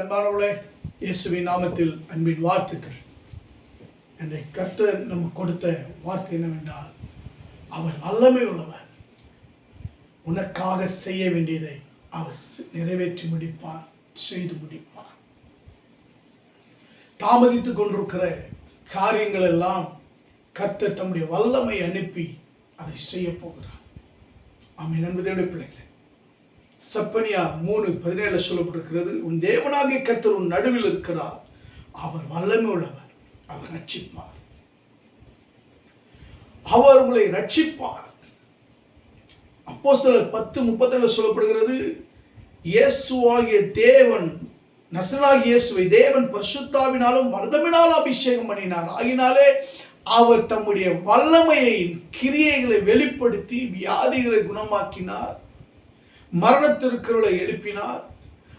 அன்பானவர்களே இயேசுவின் நாமத்தில் அன்பின் வாழ்த்துக்கள். என்னை கர்த்தர் நம்ம கொடுத்த வார்த்தை என்னவென்றால் அவர் வல்லமை உள்ளவர். உனக்காக செய்ய வேண்டியதை அவர் நிறைவேற்றி முடிப்பார் செய்து முடிப்பார். தாமதித்துக் கொண்டிருக்கிற காரியங்கள் எல்லாம் கர்த்தர் தம்முடைய வல்லமை அனுப்பி அதை செய்ய போகிறார். ஆமென். என்பதோட பிள்ளைகளை சப்பனியா மூணு பதினேழு சொல்லப்பட்டிருக்கிறது உன் தேவனாகிய கத்தர் உன் நடுவில் இருக்கிறார். அவர் வல்லமை உள்ளவர் அவர் ரட்சிப்பார். அவர் உங்களை ரட்சிப்பார். அப்போஸ்தலர் பத்து முப்பத்தேழு சொல்லப்படுகிறது இயேசுவாகிய தேவன் நசனாகிய இயேசுவை தேவன் பரிசுத்தாவினாலும் வல்லமினாலும் அபிஷேகம் பண்ணினார். ஆகினாலே அவர் தம்முடைய வல்லமையை கிரியைகளை வெளிப்படுத்தி வியாதிகளை குணமாக்கினார். மரணத்திற்கிறவளை எழுப்பினார்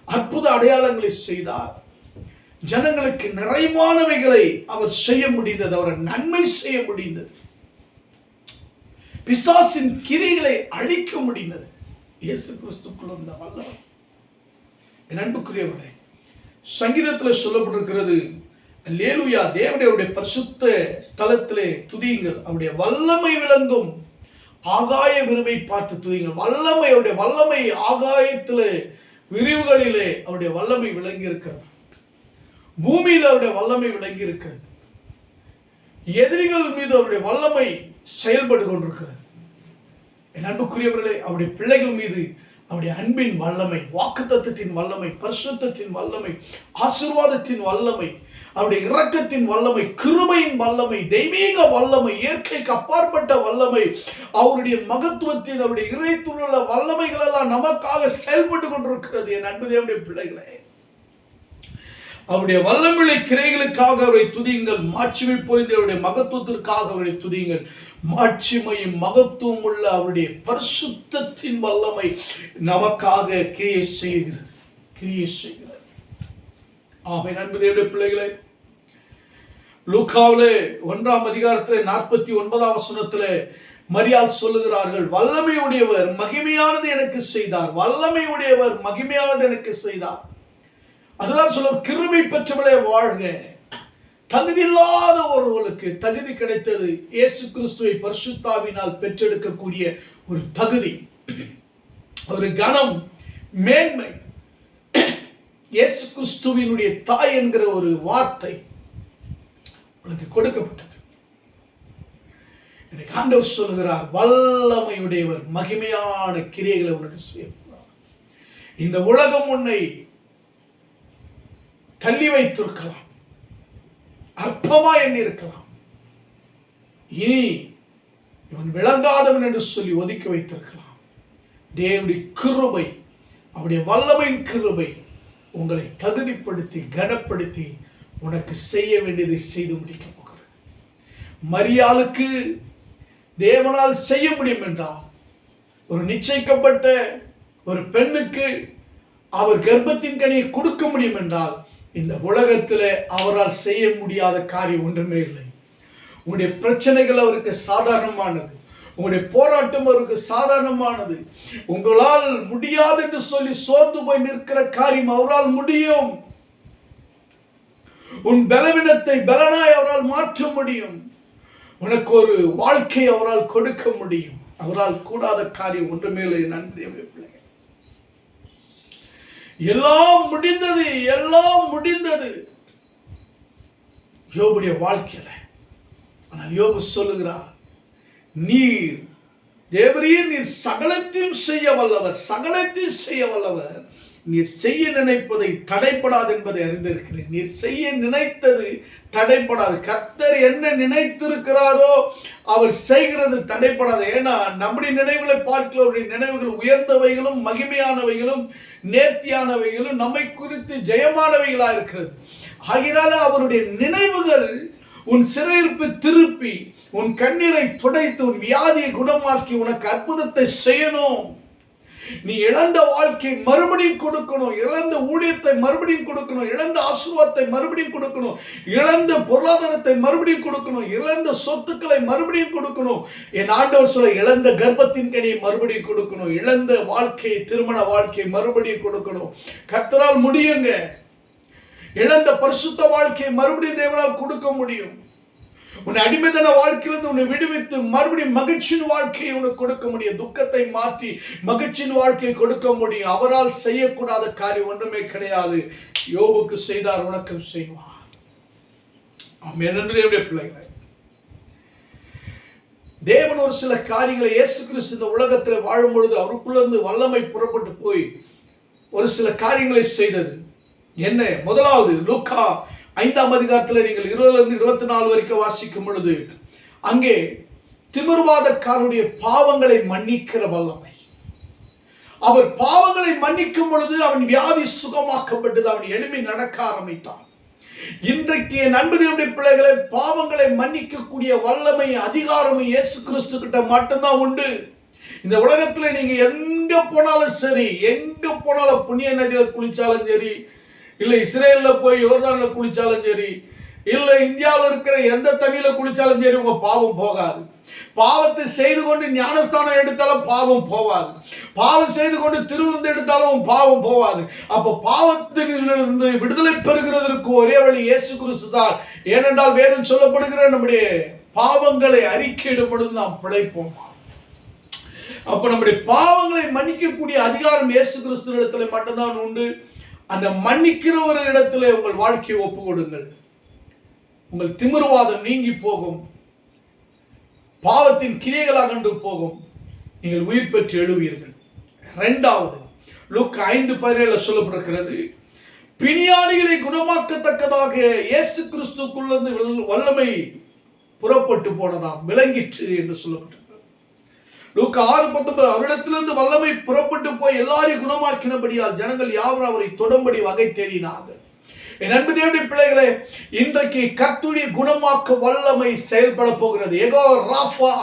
அற்புத அடையாளங்களை செய்தார். ஜனங்களுக்கு நிறைவானவைகளை அவர் செய்ய முடிந்தது அவர் நன்மை செய்ய முடிந்தது. பிசாசின் கிரிகளை அழிக்க முடிந்தது. இயேசு கிறிஸ்துக்குள் இருந்த வல்லமை என் அன்புக்குரியவனே சங்கீதத்தில் சொல்லப்பட்டிருக்கிறது லேலுயா தேவனுடைய பரிசுத்த ஸ்தலத்திலே துதியுங்கள் அவருடைய வல்லமை விளங்கும். ஆகாய விரும்பை பார்த்து துதியுங்கள். வல்லமை அவருடைய வல்லமை ஆகாயத்திலே விரிவுகளிலே அவருடைய வல்லமை விளங்கி இருக்கிறது பூமியில் அவருடைய வல்லமை விளங்கி இருக்கிறது எதிரிகள் மீது அவருடைய வல்லமை செயல்பட்டு கொண்டிருக்கிறது. என் அன்புக்குரியவர்களே அவருடைய பிள்ளைகள் மீது அவருடைய அன்பின் வல்லமை வாக்குத்தத்தின் வல்லமை பரிசுத்தத்தின் வல்லமை ஆசீர்வாதத்தின் வல்லமை அவருடைய இரக்கத்தின் வல்லமை கிருமையின் வல்லமை தெய்வீக வல்லமை இயற்கைக்கு அப்பாற்பட்ட வல்லமை அவருடைய மகத்துவத்தின் அவருடைய இறைத்துள்ள வல்லமைகள் எல்லாம் நமக்காக செயல்பட்டு கொண்டிருக்கிறது. என் அன்பு தேவனுடைய பிள்ளைகளே அவருடைய வல்லமிழை கிரைகளுக்காக அவரை துதியுங்கள். மாட்சிமை பொறிந்த அவருடைய மகத்துவத்திற்காக அவரை துதியுங்கள். மாட்சிமையும் மகத்துவம் உள்ள அவருடைய பரிசுத்தத்தின் வல்லமை நமக்காக கிரியை செய்கிறது. கிரியை செய்கிறது. ஆமை நண்பர்களுடைய பிள்ளைகளே லூக்காவிலே ஒன்றாம் அதிகாரத்திலே நாற்பத்தி ஒன்பதாம் வசனத்திலே மரியாள் சொல்லுகிறார்கள் வல்லமையுடையவர் மகிமையானது எனக்கு செய்தார். வல்லமையுடையவர் மகிமையானது எனக்கு செய்தார். அதுதான் சொல்ல கிருமை பெற்றவளே வாழ்க. தகுதி இல்லாத தகுதி கிடைத்தது இயேசு கிறிஸ்துவை பரிசுத்தாவினால் பெற்றெடுக்கக்கூடிய ஒரு தகுதி ஒரு கணம் மேன்மை. இயேசு கிறிஸ்துவினுடைய தாய் என்கிற ஒரு வார்த்தை. உனக்கு கொடுக்கப்பட்டது. எனக்கு ஆண்டவர் சொல்லுகிறார் வல்லமையுடையவர் மகிமையான கிரியைகளை உனக்கு செய்ய இந்த உலகம் உன்னை தள்ளி வைத்திருக்கலாம். அற்பமா எண்ணி இருக்கலாம் இனி இவன் விளங்காதவன் என்று சொல்லி ஒதுக்கி வைத்திருக்கலாம். தேவனுடைய கிருபை அவருடைய வல்லமையின் கிருபை உங்களை தகுதிப்படுத்தி கனப்படுத்தி உனக்கு செய்ய வேண்டியதை செய்து முடிக்க போகிறது மரியாளுக்கு தேவனால் செய்ய முடியும் என்றால் ஒரு நிச்சயிக்கப்பட்ட ஒரு பெண்ணுக்கு அவர் கர்ப்பத்தின் கனியை கொடுக்க முடியும் என்றால் இந்த உலகத்தில் அவரால் செய்ய முடியாத காரியம் ஒன்றுமே இல்லை. உங்களுடைய பிரச்சனைகள் அவருக்கு சாதாரணமானது. உங்களுடைய போராட்டம் அவருக்கு சாதாரணமானது. உங்களால் முடியாது என்று சொல்லி சோர்ந்து போய் நிற்கிற காரியம் அவரால் முடியும். உன் பலவீனத்தை பலனாய் அவரால் மாற்ற முடியும். உனக்கு ஒரு வாழ்க்கை அவரால் கொடுக்க முடியும். அவரால் கூடாத காரியம் ஒன்றுமே இல்லை நன்றி எல்லாம் முடிந்தது எல்லாம் முடிந்தது. யோபுடைய வாழ்க்கையில. ஆனால் யோபு சொல்லுகிறார் நீர் தேவரீர் நீர் சகலத்தையும் செய்ய வல்லவர் சகலத்தையும் செய்ய வல்லவர். நீர் செய்ய நினைப்பதை தடைப்படாது என்பதை அறிந்திருக்கிறேன். நீர் செய்ய நினைத்தது தடைப்படாது. கர்த்தர் என்ன நினைத்திருக்கிறாரோ அவர் செய்கிறது தடைப்படாது. ஏன்னா நம்முடைய நினைவுகளை பார்க்கிறவருடைய நினைவுகள் உயர்ந்தவைகளும் மகிமையானவைகளும் நேர்த்தியானவைகளும் நம்மை குறித்து ஜெயமானவைகளாக இருக்கிறது. ஆகினால அவருடைய நினைவுகள் உன் சிறையிருப்பு திருப்பி உன் கண்ணீரை துடைத்து உன் வியாதியை குணமாக்கி உனக்கு அற்புதத்தை செய்யணும். நீ இழந்த வாழ்க்கை மறுபடியும் கொடுக்கணும். இழந்த ஊழியத்தை மறுபடியும் கொடுக்கணும். இழந்த ஆசீர்வாதத்தை மறுபடியும் கொடுக்கணும். இழந்த பொருளாதாரத்தை மறுபடியும் கொடுக்கணும். இழந்த சொத்துக்களை மறுபடியும் கொடுக்கணும். என் ஆண்டவர் சொல்ல இழந்த கர்ப்பத்தின் கனியை மறுபடியும் கொடுக்கணும். இழந்த வாழ்க்கை திருமண வாழ்க்கை மறுபடியும் கொடுக்கணும். கர்த்தரால் முடியுங்க. இழந்த பரிசுத்த வாழ்க்கையை மறுபடியும் தேவனால் கொடுக்க முடியும். உன்னை அடிமைதன வாழ்க்கையிலிருந்து உன்னை விடுவித்து மறுபடியும் மகிழ்ச்சியின் வாழ்க்கையை உனக்கு கொடுக்க முடியும். துக்கத்தை மாற்றி மகிழ்ச்சியின் வாழ்க்கையை கொடுக்க முடியும். அவரால் செய்யக்கூடாத காரியம் ஒன்றுமே கிடையாது. யோபுக்கு செய்தார் உனக்கும் செய்வார். என்னுடைய பிள்ளைகளை தேவன் ஒரு சில காரியங்களை இயேசு கிறிஸ்து இந்த உலகத்தில் வாழும் பொழுது அவருக்குள்ளிருந்து வல்லமை புறப்பட்டு போய் ஒரு சில காரியங்களை செய்தது. என்ன? முதலாவது லூக்கா ஐந்தாம் அதிகாரத்தில் நீங்கள் இருபதுலேருந்து இருபத்தி நாலு வரைக்கும் வாசிக்கும் பொழுது அங்கே திமிர்வாதக்காரருடைய பாவங்களை மன்னிக்கிற வல்லமை. அவர் பாவங்களை மன்னிக்கும் பொழுது அவன் வியாதி சுகமாக்கப்பட்டது அவன் எளிமை நடக்க ஆரம்பித்தான். இன்றைக்கு நண்பர்களுடைய பிள்ளைகளை பாவங்களை மன்னிக்கக்கூடிய வல்லமை அதிகாரம் இயேசு கிறிஸ்து கிட்ட மட்டும்தான் உண்டு. இந்த உலகத்துல நீங்க எங்க போனாலும் சரி எங்க போனாலும் புண்ணிய நதியில குளிச்சாலும் சரி இல்லை இஸ்ரேலில் போய் யோர்தானில் குளித்தாலும் சரி இல்லை இந்தியாவில் இருக்கிற எந்த தண்ணியில குளிச்சாலும் சரி உங்க பாவம் போகாது. பாவத்தை செய்து கொண்டு ஞானஸ்தானம் எடுத்தாலும் பாவம் போவாது. பாவம் செய்து கொண்டு திருவிருந்து எடுத்தாலும் பாவம் போவாது. அப்போ பாவத்திலிருந்து விடுதலை பெறுகிறதற்கு ஒரே வழி இயேசு கிறிஸ்து தான். ஏனென்றால் வேதம் சொல்லப்படுகிற நம்முடைய பாவங்களை அறிக்கையிடும் பொழுது நாம் பிழைப்போம். அப்போ நம்முடைய பாவங்களை மன்னிக்கக்கூடிய அதிகாரம் இயேசு கிறிஸ்து இடத்துல மட்டும்தான் உண்டு. அந்த மன்னிக்கிற ஒரு இடத்துல உங்கள் வாழ்க்கையை ஒப்பு கொடுங்கள் உங்கள் திமிர்வாதம் நீங்கி போகும். பாவத்தின் கிரியைகள் கண்டு போகும். நீங்கள் உயிர் பெற்று எழுவீர்கள். ரெண்டாவது லுக் ஐந்து பதினேழு சொல்லப்பட்டிருக்கிறது பிணியாளிகளை குணமாக்கத்தக்கதாக இயேசு கிறிஸ்துக்குள்ளிருந்து வல்லமை புறப்பட்டு போனதாம். விளங்கிற்று என்று சொல்லப்பட்டது லூக்க ஆறு பத்தொன்பது அவரிடத்திலிருந்து வல்லமை புறப்பட்டு போய் எல்லாரையும் குணமாக்கினபடியால் ஜனங்கள் யாவரும் அவரை தொடும்படி வகை தேடினார்கள். என் அன்பு தேவடி பிள்ளைகளே இன்றைக்கு கத்துடி குணமாக்க வல்லமை செயல்பட போகிறது. எகோ ராஃபா.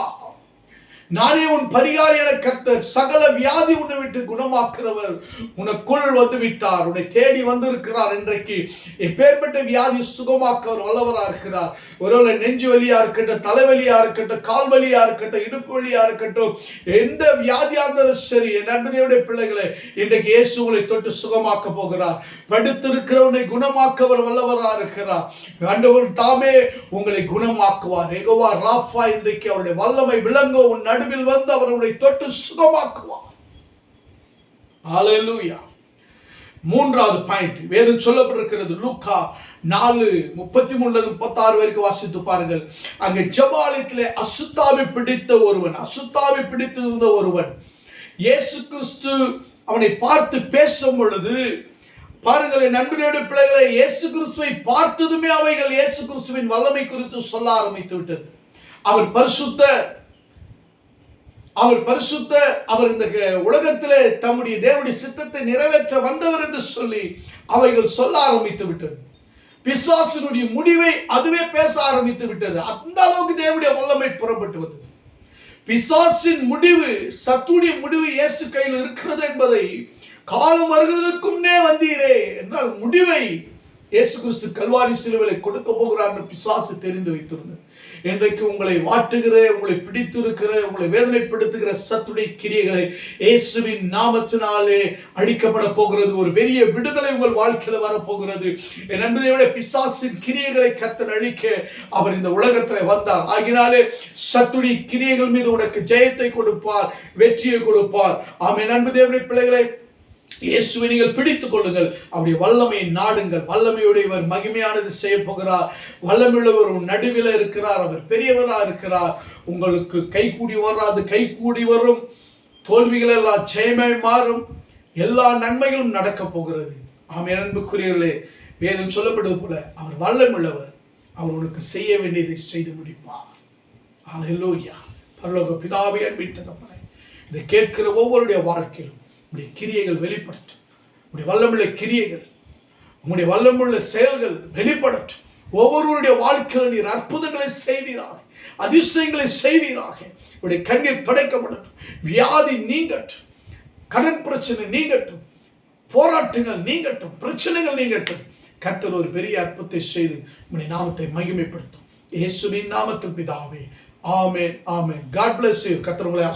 நானே உன் பரிகாரி என கர்த்தர் சகல வியாதி உன்னை விட்டு குணமாக்குறவர். உனக்குள் வந்து விட்டார் உன்னை தேடி வந்திருக்கிறார் இன்றைக்கு. எப்பேற்பட்ட வியாதி சுகமாக்க அவர் வல்லவரா இருக்கிறார். ஒருவேளை நெஞ்சு வலியா இருக்கட்டும் தலைவலியா இருக்கட்டும் கால் வலியா இருக்கட்டும் இடுப்பு வலியா இருக்கட்டும் எந்த வியாதியாக இருந்தாலும் சரி என் பிள்ளைகளை இன்றைக்கு இயேசு உங்களை தொட்டு சுகமாக்க போகிறார். படுத்திருக்கிறவனை குணமாக்கவர் வல்லவராக வல்லவரா இருக்கிறார். ஆண்டவர் தாமே உங்களை குணமாக்குவார். எகோவா ராஃபா இன்றைக்கு அவருடைய வல்லமை விளங்க உன் நடுவில் வந்து அவர் உங்களை தொட்டு சுகமாக்குவார். ஹalleluya மூன்றாவது பாயிண்ட் வேதம் சொல்லப்பட்டிருக்கிறது லூக்கா நாலு முப்பத்தி மூணுல முப்பத்தாறு வரைக்கும் வாசித்து பாருங்கள். அங்கே ஜபாலயத்தில் அசுத்தாவி பிடித்த ஒருவன் அசுத்தாவி பிடித்திருந்த ஒருவன் இயேசு கிறிஸ்து அவனை பார்த்து பேசும் பொழுது பாருங்கள் என் பிள்ளைகளை இயேசு கிறிஸ்துவை பார்த்ததுமே அவைகள் இயேசு கிறிஸ்துவின் வல்லமை குறித்து சொல்ல ஆரம்பித்து விட்டது. அவர் பரிசுத்த அவர் பரிசுத்த அவர் இந்த க- உலகத்திலே தம்முடைய தேவனுடைய சித்தத்தை நிறைவேற்ற வந்தவர் என்று சொல்லி அவைகள் சொல்ல ஆரம்பித்து விட்டது. பிசாசினுடைய முடிவை அதுவே பேச ஆரம்பித்து விட்டது. அந்த அளவுக்கு தேவனுடைய வல்லமை புறப்பட்டு வந்தது. பிசாசின் முடிவு சத்துடைய முடிவு இயேசு கையில் இருக்கிறது என்பதை காலம் வருகிறதுக்கும்னே வந்தீரே என்றால் முடிவை இயேசு கிறிஸ்து கல்வாரி சிலுவலை கொடுக்க போகிறார் என்று பிசாசு தெரிந்து வைத்திருந்தது. இன்றைக்கு உங்களை வாட்டுகிற உங்களை பிடித்திருக்கிற உங்களை வேதனைப்படுத்துகிற சத்துடைய கிரியைகளை இயேசுவின் நாமத்தினாலே அழிக்கப்பட போகிறது. ஒரு பெரிய விடுதலை உங்கள் வாழ்க்கையில் வரப்போகிறது. என் விட பிசாசின் கிரியைகளை கத்தன் அழிக்க அவர் இந்த உலகத்தில் வந்தார். ஆகினாலே சத்துடைய கிரியைகள் மீது உனக்கு ஜெயத்தை கொடுப்பார் வெற்றியை கொடுப்பார். ஆமே அன்பு தேவனுடைய பிள்ளைகளை இயேசுவை நீங்கள் பிடித்துக் கொள்ளுங்கள். அவருடைய வல்லமையை நாடுங்கள். வல்லமையுடையவர் மகிமையானது செய்ய போகிறார். வல்லமையுள்ளவர் உன் நடுவில் இருக்கிறார். அவர் பெரியவரா இருக்கிறார். உங்களுக்கு கைகூடி வராது. கை கூடி வரும். தோல்விகள் எல்லாம் ஜெயமாய் மாறும். எல்லா நன்மைகளும் நடக்க போகிறது. ஆம் அன்புக்குரியவர்களே வேதம் சொல்லப்படுவது போல அவர் வல்லமுள்ளவர் அவர் உனக்கு செய்ய வேண்டியதை செய்து முடிப்பார். ஹalleluya பரலோக பிதாவை அன்பின் தகப்பனை இதை கேட்கிற ஒவ்வொருடைய வாழ்க்கையிலும் உடைய கிரியைகள் வெளிப்படட்டும். உடைய வல்லமுள்ள கிரியைகள் உங்களுடைய வல்லமுள்ள செயல்கள் வெளிப்படட்டும். ஒவ்வொருவருடைய வாழ்க்கையில் நீர் அற்புதங்களை செய்வீராக அதிசயங்களை செய்வீராக. உடைய கண்ணீர் படைக்கப்படட்டும் வியாதி நீங்கட்டும். கடன் பிரச்சனை நீங்கட்டும். போராட்டங்கள் நீங்கட்டும். பிரச்சனைகள் நீங்கட்டும். கர்த்தர் ஒரு பெரிய அற்புதத்தை செய்து உங்களுடைய நாமத்தை மகிமைப்படுத்தும். இயேசுவின் நாமத்தில் பிதாவே. ஆமென் ஆமென். காட் பிளஸ் யூ கர்த்தர் உங்களை